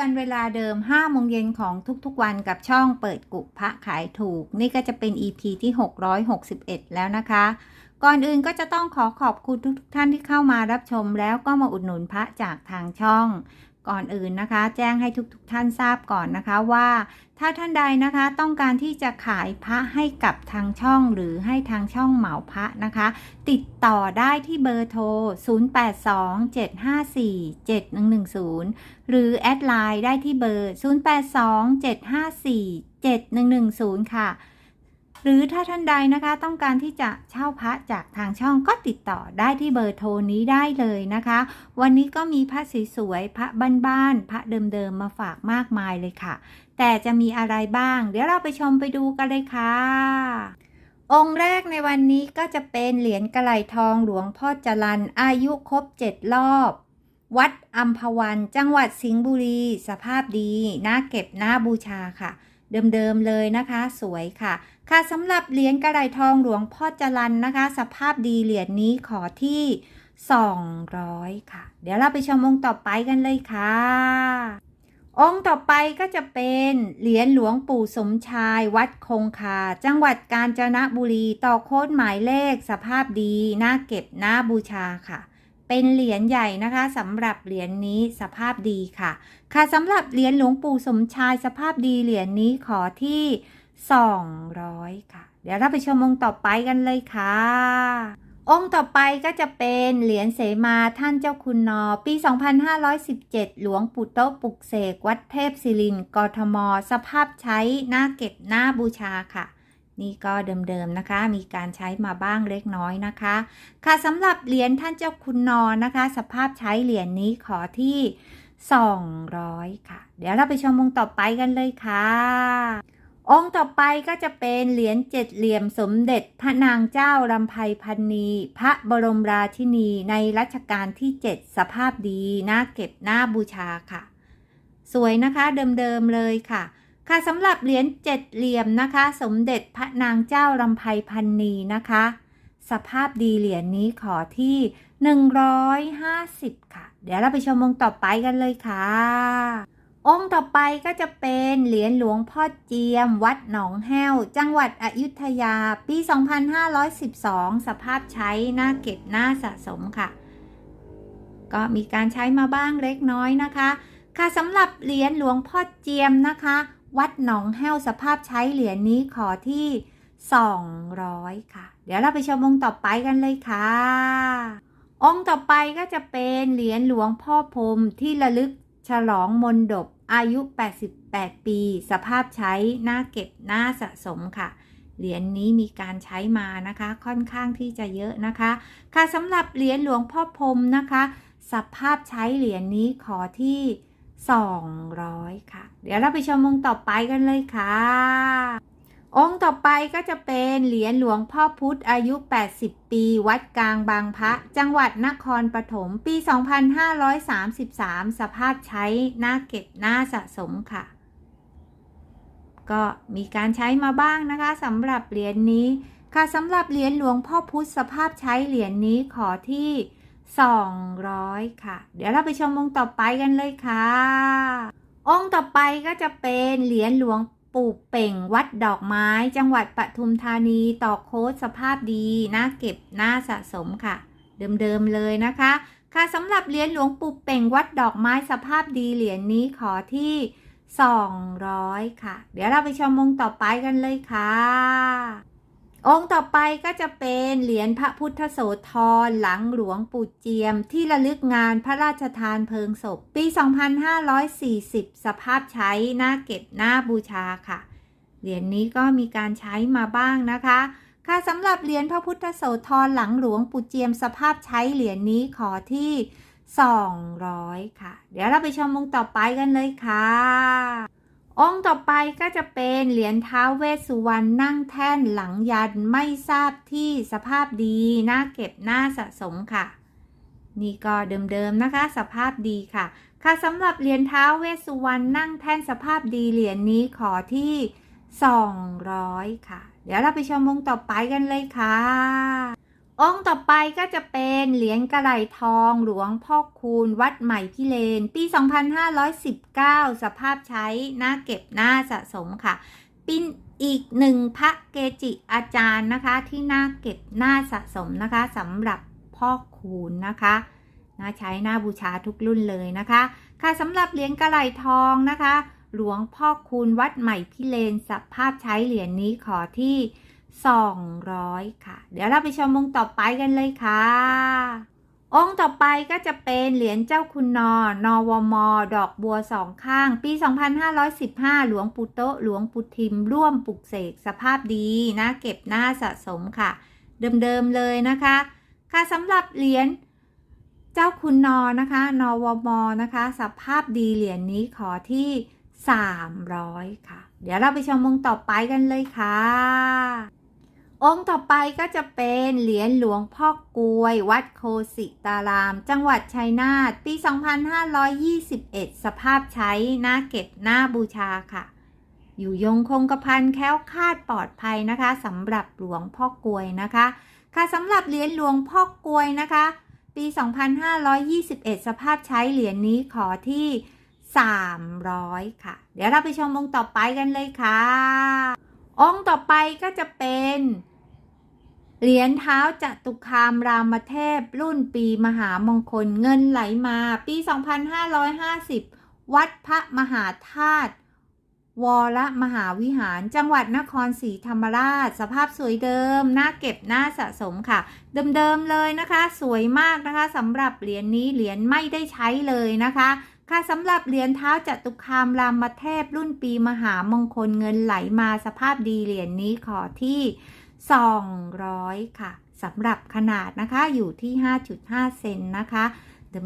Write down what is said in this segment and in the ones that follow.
กันเวลาเดิม5โมงเย็นของทุกๆวันกับช่องเปิดกุพระขายถูก นี่ก็จะเป็น EP ที่ 661 แล้วนะคะ ก่อนอื่นก็จะต้องขอขอบคุณทุกๆท่านที่เข้ามารับชมแล้วก็มาอุดหนุนพระจากทางช่อง ก่อนอื่นนะคะ แจ้งให้ทุกๆท่านทราบก่อนนะคะว่า ถ้าท่านใดนะคะต้องการที่จะขายพระให้กับทางช่องหรือให้ทางช่องเหมาพระนะคะ ติดต่อได้ที่เบอร์โทร 0827547110 หรือแอดไลน์ได้ที่เบอร์ 0827547110 ค่ะ หรือถ้าท่านใดนะคะต้องการที่จะเช่าพระจากทางช่องก็ติดต่อได้ที่เบอร์โทรนี้ได้เลยนะคะ วันนี้ก็มีพระสวยๆพระบ้านๆพระเดิมๆมาฝากมากมายเลยค่ะ แต่จะมีอะไรบ้าง เดี๋ยวเราไปชมไปดูกันเลยค่ะ องค์แรกในวันนี้ก็จะเป็นเหรียญกระไหลทองหลวงพ่อจรันอายุครบ7รอบวัดอัมพวันจังหวัดสิงห์บุรี สภาพดีน่าเก็บน่าบูชาค่ะ เดิมๆเลยนะคะ สวยค่ะ ค่ะสำหรับเหรียญกระไหลทองหลวงพ่อจรันนะคะ สภาพดีเหรียญนี้ขอที่ 200 ค่ะ เดี๋ยวเราไปชมองค์ต่อไปกันเลยค่ะ องค์ต่อไปก็จะเป็นเหรียญหลวงปู่สมชายวัดคงคา จังหวัดกาญจนบุรีต่อโค้ดหมายเลข สภาพดีน่าเก็บน่าบูชาค่ะเป็นเหรียญใหญ่นะคะสำหรับเหรียญนี้สภาพดีค่ะ ค่ะสำหรับเหรียญหลวงปู่สมชายสภาพดีเหรียญนี้ขอที่ 200 ค่ะ เดี๋ยวเราไปชมองค์ต่อไปกันเลยค่ะ องค์ต่อไปก็จะเป็นเหรียญเสมาท่านเจ้าคุณนอ ปี 2517 หลวงปู่โตะปุกเสก วัดเทพศิรินทร์กทม สภาพใช้หน้าเก็บหน้าบูชาค่ะนี่ก็เดิมๆนะคะ มีการใช้มาบ้างเล็กน้อยนะคะ ค่ะสำหรับเหรียญท่านเจ้าคุณนอนะคะ สภาพใช้เหรียญนี้ขอที่ 200 ค่ะ เดี๋ยวเราไปชมองค์ต่อไปกันเลยค่ะ องค์ต่อไปก็จะเป็นเหรียญเจ็ดเหลี่ยมสมเด็จพระนางเจ้าลำไพพันนี พระบรมราชินีในรัชกาลที่ 7 สภาพดีน่าเก็บน่าบูชาค่ะ สวยนะคะเดิมๆเลยค่ะ ค่ะสำหรับเหรียญเจ็ดเหลี่ยมนะคะ สมเด็จพระนางเจ้าลำไพพันนีนะคะ สภาพดีเหรียญนี้ขอที่ 150 ค่ะ เดี๋ยวเราไปชมองค์ต่อไปกันเลยค่ะ องค์ต่อไปก็จะเป็นเหรียญหลวงพ่อเจียม วัดหนองแห้ว จังหวัดอยุธยา ปี 2512 สภาพใช้หน่าเก็บน่าสะสมค่ะ ก็มีการใช้มาบ้างเล็กน้อยนะคะ ค่ะสำหรับเหรียญหลวงพ่อเจียมนะคะ วัดหนองแห้วสภาพใช้เหรียญนี้ขอที่ 200 ค่ะ เดี๋ยวเราไปชมองค์ต่อไปกันเลยค่ะองค์ต่อไปก็จะเป็นเหรียญหลวงพ่อพรมที่ระลึกฉลองมนดบ อายุ 88 ปี สภาพใช้น่าเก็บน่าสะสมค่ะ เหรียญนี้มีการใช้มานะคะ ค่อนข้างที่จะเยอะนะคะ ค่ะสำหรับเหรียญหลวงพ่อพรมนะคะ สภาพใช้เหรียญนี้ขอที่ 200 ค่ะ เดี๋ยวเราไปชมมงต่อไปกันเลยค่ะ องค์ต่อไปก็จะเป็นเหรียญหลวงพ่อพุธอายุ 80 ปี วัดกลางบางพระ จังหวัดนครปฐม ปี 2533 สภาพใช้หน่าเก็บน่าสะสมค่ะ ก็มีการใช้มาบ้างนะคะสำหรับเหรียญนี้ ค่ะสำหรับเหรียญหลวงพ่อพุธสภาพใช้เหรียญนี้ขอที่ 200 ค่ะ เดี๋ยวเราไปชมองค์ต่อไปกันเลยค่ะ องค์ต่อไปก็จะเป็นเหรียญหลวง ปู่เป่งวัดดอกไม้ จังหวัดปทุมธานีต่อโค้ดสภาพดีน่าเก็บน่าสะสมค่ะ เดิมๆเลยนะคะ ค่ะสำหรับเหรียญหลวงปู่เป่งวัดดอกไม้สภาพดีเหรียญนี้ขอที่ 200 ค่ะ เดี๋ยวเราไปชมมงต่อไปกันเลยค่ะ องค์ต่อไปก็จะเป็นเหรียญพระพุทธโสธรหลังหลวงปู่เจียม ที่ระลึกงานพระราชทานเพลิงศพ ปี 2540 สภาพใช้หน่าเก็บหน่าบูชาค่ะ เหรียญนี้ก็มีการใช้มาบ้างนะคะ ค่ะสำหรับเหรียญพระพุทธโสธรหลังหลวงปู่เจียม สภาพใช้เหรียญนี้ขอที่ 200 ค่ะ เดี๋ยวเราไปชมองต่อไปกันเลยค่ะ องค์ต่อไปก็จะเป็นเหรียญท้าวเวสสุวรรณนั่งแท่นหลังยันไม่ทราบที่สภาพดีน่าเก็บน่าสะสมค่ะ นี่ก็เดิมๆนะคะ สภาพดีค่ะ ค่ะสำหรับเหรียญท้าวเวสสุวรรณนั่งแท่นสภาพดีเหรียญนี้ขอที่ 200 ค่ะ เดี๋ยวเราไปชมองต่อไปกันเลยค่ะ องค์ต่อไปก็จะเป็นเหรียญกระไหลทองหลวงพ่อคูณวัดใหม่พิเลน ปี 2519 สภาพใช้หน่าเก็บหน่าสะสมค่ะเป็นอีกหนึ่งพระเกจิอาจารย์นะคะ ที่หน่าเก็บหน่าสะสมนะคะสำหรับพ่อคูณนะคะน่าใช้หน่าบูชาทุกรุ่นเลยนะคะ ค่ะสำหรับเหรียญกระไหลทองนะคะ หลวงพ่อคูณวัดใหม่พิเลนสภาพใช้เหรียญนี้ขอที่ 200 ค่ะ เดี๋ยวเราไปชมองค์ต่อไปกันเลยค่ะ องค์ต่อไปก็จะเป็นเหรียญเจ้าคุณนอ นวม ดอกบัวสองข้าง ปี 2515 หลวงปู่โตหลวงปู่ทิม ร่วมปลุกเสกสภาพดีนะเก็บหน้าสะสมค่ะ เดิมๆเลยนะคะ ค่ะสำหรับเหรียญเจ้าคุณนอนะคะ นวม นะคะ สภาพดีเหรียญนี้ขอที่ 300 ค่ะ เดี๋ยวเราไปชมองค์ต่อไปกันเลยค่ะ องค์ต่อไปก็จะเป็นเหรียญหลวงพ่อกลวย วัดโคสิตาราม จังหวัดชัยนาทปี 2521 สภาพใช้น่าเก็บน่าบูชาค่ะ อยู่ยงคงกระพันแค้วคาดปลอดภัยนะคะสำหรับหลวงพ่อกลวยนะคะ ค่ะสำหรับเหรียญหลวงพ่อกลวยนะคะ ปี 2521 สภาพใช้เหรียญนี้ขอที่ 300 ค่ะ เดี๋ยวเราไปชมองค์ต่อไปกันเลยค่ะ องค์ต่อไปก็จะเป็น เหรียญเท้าจตุคามรามเทพ รุ่นปีมหามงคลเงินไหลมาปี 2550 วัดพระมหาธาตุวรมหาวิหารจังหวัดนครศรีธรรมราช สภาพสวยเดิม น่าเก็บน่าสะสมค่ะ เดิมๆเลยนะคะ สวยมากนะคะสำหรับเหรียญนี้เหรียญไม่ได้ใช้เลยนะคะ ค่ะสำหรับเหรียญเท้าจัตุคามรามเทพรุ่นปีมหามงคลเงินไหลมาสภาพดีเหรียญนี้ขอที่ 200 ค่ะสำหรับขนาดนะคะอยู่ที่ 5.5 เซนนะคะ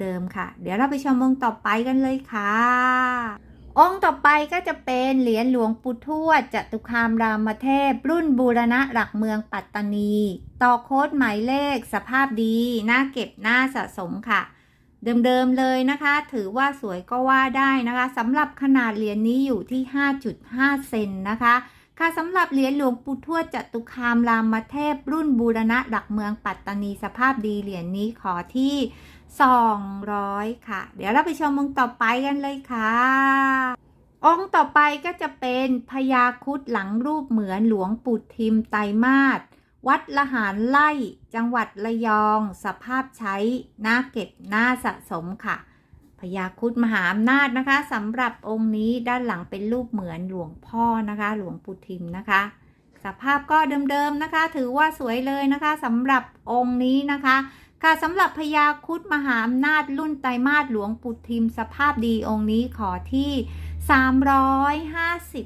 เดิมๆค่ะ เดี๋ยวเราไปชมองค์ต่อไปกันเลยค่ะ องค์ต่อไปก็จะเป็นเหรียญหลวงปู่ทวดจตุคามรามเทพ รุ่นบูรณะหลักเมืองปัตตานี ต่อโค้ดหมายเลขสภาพดีน่าเก็บน่าสะสมค่ะ เดิมๆเลยนะคะ ถือว่าสวยก็ว่าได้นะคะสำหรับขนาดเหรียญนี้อยู่ที่ 5.5 เซนนะคะ ค่ะสำหรับเหรียญหลวงปู่ทวดจตุคามรามเทพรุ่นบูรณะหลักเมืองปัตตานีสภาพดีเหรียญนี้ขอที่ 200 ค่ะ เดี๋ยวเราไปชมองค์ต่อไปกันเลยค่ะ องค์ต่อไปก็จะเป็นพญาคุดหลังรูปเหมือนหลวงปู่ทิมไตรมาส วัดละหารไล่จังหวัดระยอง สภาพใช้หน่าเก็บน่าสะสมค่ะพญาคุดมหาอำนาจนะคะสำหรับองค์นี้ด้านหลังเป็นรูปเหมือนหลวงพ่อนะคะ หลวงปู่ทิมนะคะ สภาพก็เดิมๆนะคะ ถือว่าสวยเลยนะคะสำหรับองค์นี้นะคะ ค่ะสำหรับพญาคุดมหาอำนาจรุ่นไตรมาสหลวงปู่ทิม สภาพดีองค์นี้ขอที่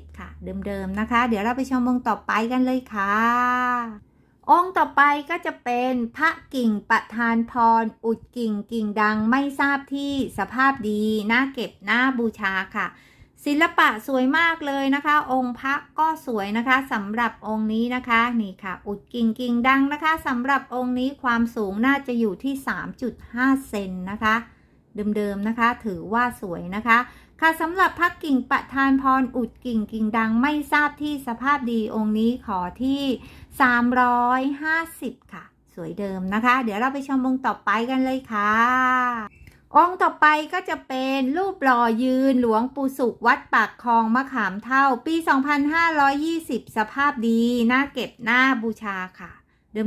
350 ค่ะ เดิมๆนะคะ เดี๋ยวเราไปชมองค์ต่อไปกันเลยค่ะ องค์ต่อไปก็จะเป็นพระกิ่งประธานพร อุดกิ่งกิ่งดังไม่ทราบที่สภาพดีน่าเก็บน่าบูชาค่ะ ศิลปะสวยมากเลยนะคะ องค์พระก็สวยนะคะสำหรับองค์นี้นะคะนี่ค่ะ อุดกิ่งกิ่งดังนะคะสำหรับองค์นี้ความสูงน่าจะอยู่ที่ 3.5 เซนนะคะ เดิมๆนะคะ ถือว่าสวยนะคะค่ะสำหรับพักกิ่งประธานพรอุดกิ่งกิ่งดังไม่ทราบที่สภาพดีองค์นี้ขอที่ 350 ค่ะ สวยเดิมนะคะ เดี๋ยวเราไปชมองค์ต่อไปกันเลยค่ะ องค์ต่อไปก็จะเป็นรูปหล่อยืนหลวงปู่สุขวัดปากคลองมะขามเท่า ปี 2520 สภาพดีน่าเก็บน่าบูชาค่ะ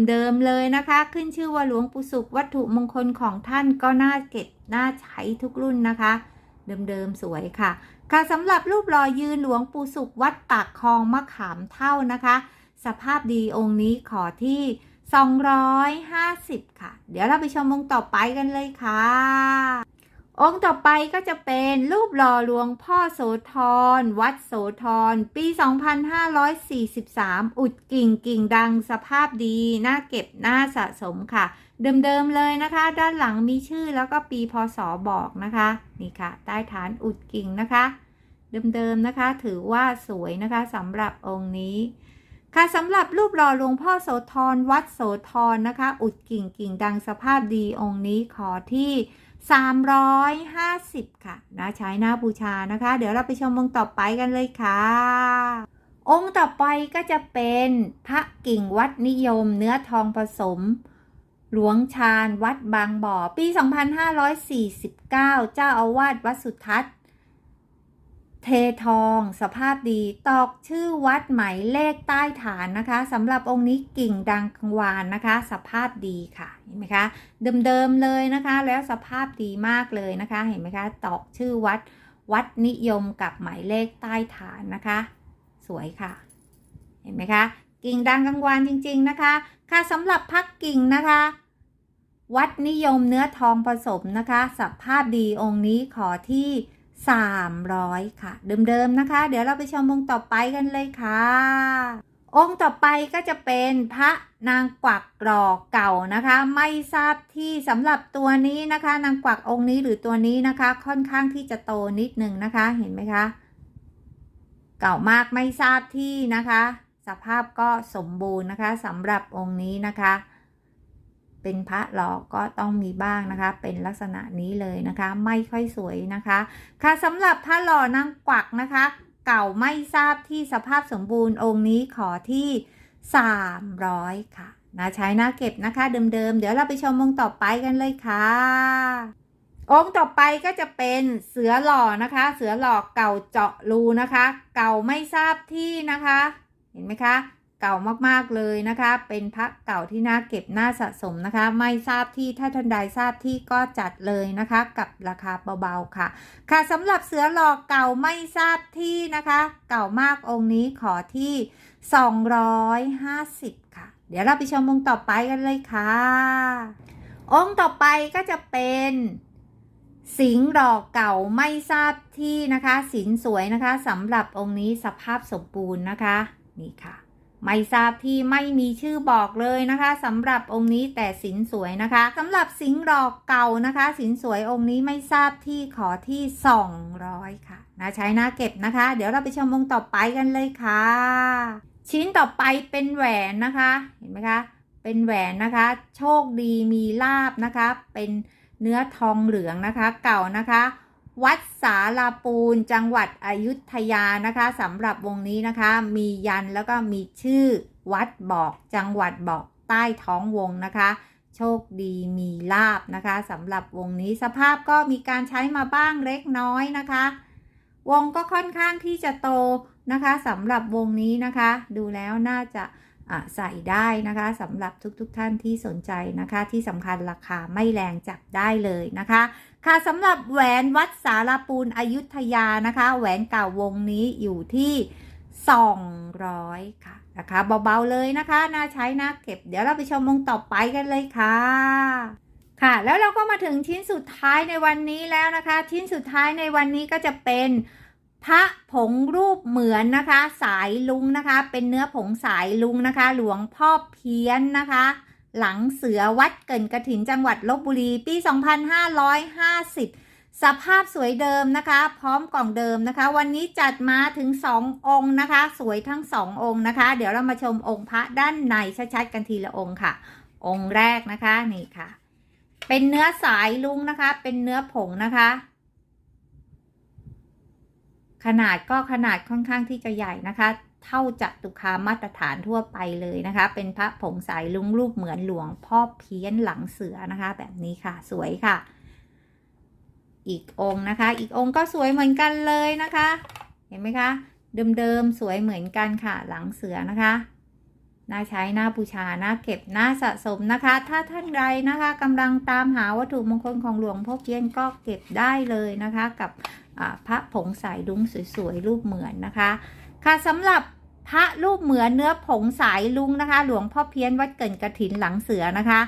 เดิมๆเลยนะคะ ขึ้นชื่อว่าหลวงปู่สุขวัตถุมงคลของท่านก็น่าเก็บน่าใช้ทุกรุ่นนะคะ เดิมๆสวยค่ะ ค่ะสำหรับรูปหล่อยืนหลวงปู่สุขวัดปากคลองมะขามเท่านะคะ สภาพดีองค์นี้ขอที่ 250 ค่ะ เดี๋ยวเราไปชมองค์ต่อไปกันเลยค่ะ องค์ต่อไปก็จะเป็นรูปหล่อหลวงพ่อโสธร วัดโสธร ปี 2543 อุดกิ่งกิ่งดังสภาพดี น่าเก็บน่าสะสมค่ะ เดิมๆเลยนะคะ ด้านหลังมีชื่อแล้วก็ปีพศบอกนะคะ นี่ค่ะ ใต้ฐานอุดกิ่งนะคะ เดิมๆนะคะ ถือว่าสวยนะคะสำหรับองค์นี้ ค่ะสำหรับรูปหล่อหลวงพ่อโสธรวัดโสธรนะคะ อุดกิ่งกิ่งดังสภาพดีองค์นี้ขอที่ 350 ค่ะนะใช้หน้าบูชานะคะ เดี๋ยวเราไปชมองค์ต่อไปกันเลยค่ะ องค์ต่อไปก็จะเป็นพระกิ่งวัดนิยมเนื้อทองผสม หลวงชาญวัดบางบ่อ ปี 2549 เจ้าอาวาสวัดสุทัศน์ เททองสภาพดีตอกชื่อวัดหมายเลขใต้ฐานนะคะสำหรับองค์นี้กิ่งดังกังวานนะคะ สภาพดีค่ะเห็นไหมคะเดิมๆเลยนะคะ แล้วสภาพดีมากเลยนะคะ เห็นไหมคะตอกชื่อวัดวัดนิยมกับหมายเลขใต้ฐานนะคะ สวยค่ะ เห็นไหมคะ กิ่งดังกังวานจริง ๆนะคะ ค่ะสำหรับพักกิ่งนะคะวัดนิยมเนื้อทองผสมนะคะ สภาพดีองค์นี้ขอที่ 300 ค่ะ เดิมๆนะคะ เดี๋ยวเราไปชมองค์ต่อไปกันเลยค่ะ องค์ต่อไปก็จะเป็นพระนางกวักกรอกเก่านะคะ ไม่ทราบที่สำหรับตัวนี้นะคะ นางกวักองค์นี้หรือตัวนี้นะคะ ค่อนข้างที่จะโตนิดนึงนะคะ เห็นไหมคะ เก่ามากไม่ทราบที่นะคะ สภาพก็สมบูรณ์นะคะสำหรับองค์นี้นะคะ เป็นพระหล่อก็ต้องมีบ้างนะคะ เป็นลักษณะนี้เลยนะคะ ไม่ค่อยสวยนะคะ ค่ะสำหรับพระหล่อนางกวักนะคะ เก่าไม่ทราบที่สภาพสมบูรณ์องค์นี้ขอที่ 300 ค่ะนะใช้หน้าเก็บนะคะเดิมๆ เดี๋ยวเราไปชมองค์ต่อไปกันเลยค่ะ องค์ต่อไปก็จะเป็นเสือหล่อนะคะ เสือหล่อเก่าเจาะรูนะคะ เก่าไม่ทราบที่นะคะ เห็นไหมคะ เก่ามากๆเลยนะคะ เป็นพระเก่าที่น่าเก็บน่าสะสมนะคะ ไม่ทราบที่ถ้าท่านใดทราบที่ก็จัดเลยนะคะ กับราคาเบาๆค่ะ ค่ะสำหรับเสือหลอกเก่าไม่ทราบที่นะคะ เก่ามากองค์นี้ขอที่ 250 ค่ะ เดี๋ยวเราไปชมองค์ต่อไปกันเลยค่ะ องค์ต่อไปก็จะเป็นสิงห์หลอกเก่าไม่ทราบที่นะคะ สินสวยนะคะสำหรับองค์นี้สภาพสมบูรณ์นะคะ นี่ค่ะ ไม่ทราบที่ไม่มีชื่อบอกเลยนะคะสำหรับองค์นี้แต่สินสวยนะคะสำหรับสิงห์หลอกเก่านะคะ สินสวยองค์นี้ไม่ทราบที่ขอที่ 200 ค่ะนะใช้หน้าเก็บนะคะ เดี๋ยวเราไปชมองค์ต่อไปกันเลยค่ะ ชิ้นต่อไปเป็นแหวนนะคะ เห็นไหมคะ เป็นแหวนนะคะ โชคดีมีลาบนะคะ เป็นเนื้อทองเหลืองนะคะ เก่านะคะ วัดสาลาปูนจังหวัดอยุธยานะคะสำหรับวงนี้นะคะ มียันแล้วก็มีชื่อวัดบอกจังหวัดบอกใต้ท้องวงนะคะ โชคดีมีลาบนะคะสำหรับวงนี้สภาพก็มีการใช้มาบ้างเล็กน้อยนะคะ วงก็ค่อนข้างที่จะโตนะคะสำหรับวงนี้นะคะ ดูแล้วน่าจะอะ ใส่ได้นะคะสำหรับทุกๆทท่านที่สนใจนะคะ ที่สำคัญราคาไม่แรงจับได้เลยนะคะ ค่ะสำหรับแหวนวัดสารปูนอยุธยานะคะ แหวนเก่าวงนี้อยู่ที่ 200 ค่ะราคาเบาๆเลยนะคะน่าใช้น่าเก็บ เดี๋ยวเราไปชมวงต่อไปกันเลยค่ะค่ะ แล้วเราก็มาถึงชิ้นสุดท้ายในวันนี้แล้วนะคะ ชิ้นสุดท้ายในวันนี้ก็จะเป็น พระผงรูปเหมือนนะคะ สายลุงนะคะ เป็นเนื้อผงสายลุงนะคะ หลวงพ่อเพี้ยนนะคะ หลังเสือวัดเกินกระถินจังหวัดลบบุรีปี 2550 สภาพสวยเดิมนะคะ พร้อมกล่องเดิมนะคะ วันนี้จัดมาถึง 2 องค์นะคะ สวยทั้ง 2 องค์นะคะ เดี๋ยวเรามาชมองค์พระด้านในชัดๆกันทีละองค์ค่ะ องค์แรกนะคะนี่ค่ะ เป็นเนื้อสายลุงนะคะ เป็นเนื้อผงนะคะ ขนาดก็ขนาดค่อนข้างที่จะใหญ่นะคะ เท่าจัตุคามมาตรฐานทั่วไปเลยนะคะ เป็นพระผงสายลุงรูปเหมือนหลวงพ่อเพี้ยนหลังเสือนะคะ แบบนี้ค่ะสวยค่ะ อีกองค์นะคะ อีกองค์ก็สวยเหมือนกันเลยนะคะ เห็นไหมคะ เดิมๆสวยเหมือนกันค่ะหลังเสือนะคะ น่าใช้น่าบูชาน่าเก็บน่าสะสมนะคะ ถ้าท่านใดนะคะกำลังตามหาวัตถุมงคลของหลวงพ่อเพี้ยนก็เก็บได้เลยนะคะ กับพระผงสายลุงสวยๆรูปเหมือนนะคะ ค่ะสำหรับพระรูปเหมือนเนื้อผงสายลุงนะคะ หลวงพ่อเพี้ยนวัดเกินกระถินหลังเสือนะคะ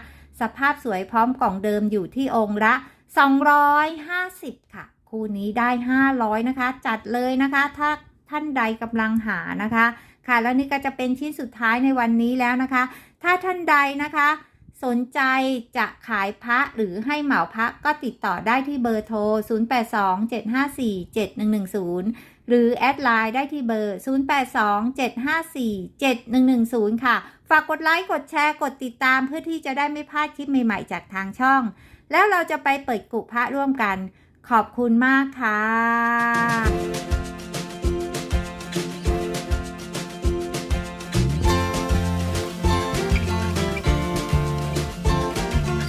สภาพสวยพร้อมกล่องเดิมอยู่ที่องค์ละ 250 ค่ะ คู่นี้ได้ 500 นะคะ จัดเลยนะคะ ถ้าท่านใดกำลังหานะคะ ค่ะ แล้วนี่ก็จะเป็นชิ้นสุดท้ายในวันนี้แล้วนะคะ ถ้าท่านใดนะคะ สนใจจะขายพระหรือให้เหมาพระก็ติดต่อได้ที่เบอร์โทร 0827547110 หรือแอดไลน์ได้ที่เบอร์ 0827547110 ค่ะ ฝากกดไลค์ กดแชร์ กดติดตามเพื่อที่จะได้ไม่พลาดคลิปใหม่ๆ จากทางช่อง แล้วเราจะไปเปิดกุพระร่วมกัน ขอบคุณมากค่ะ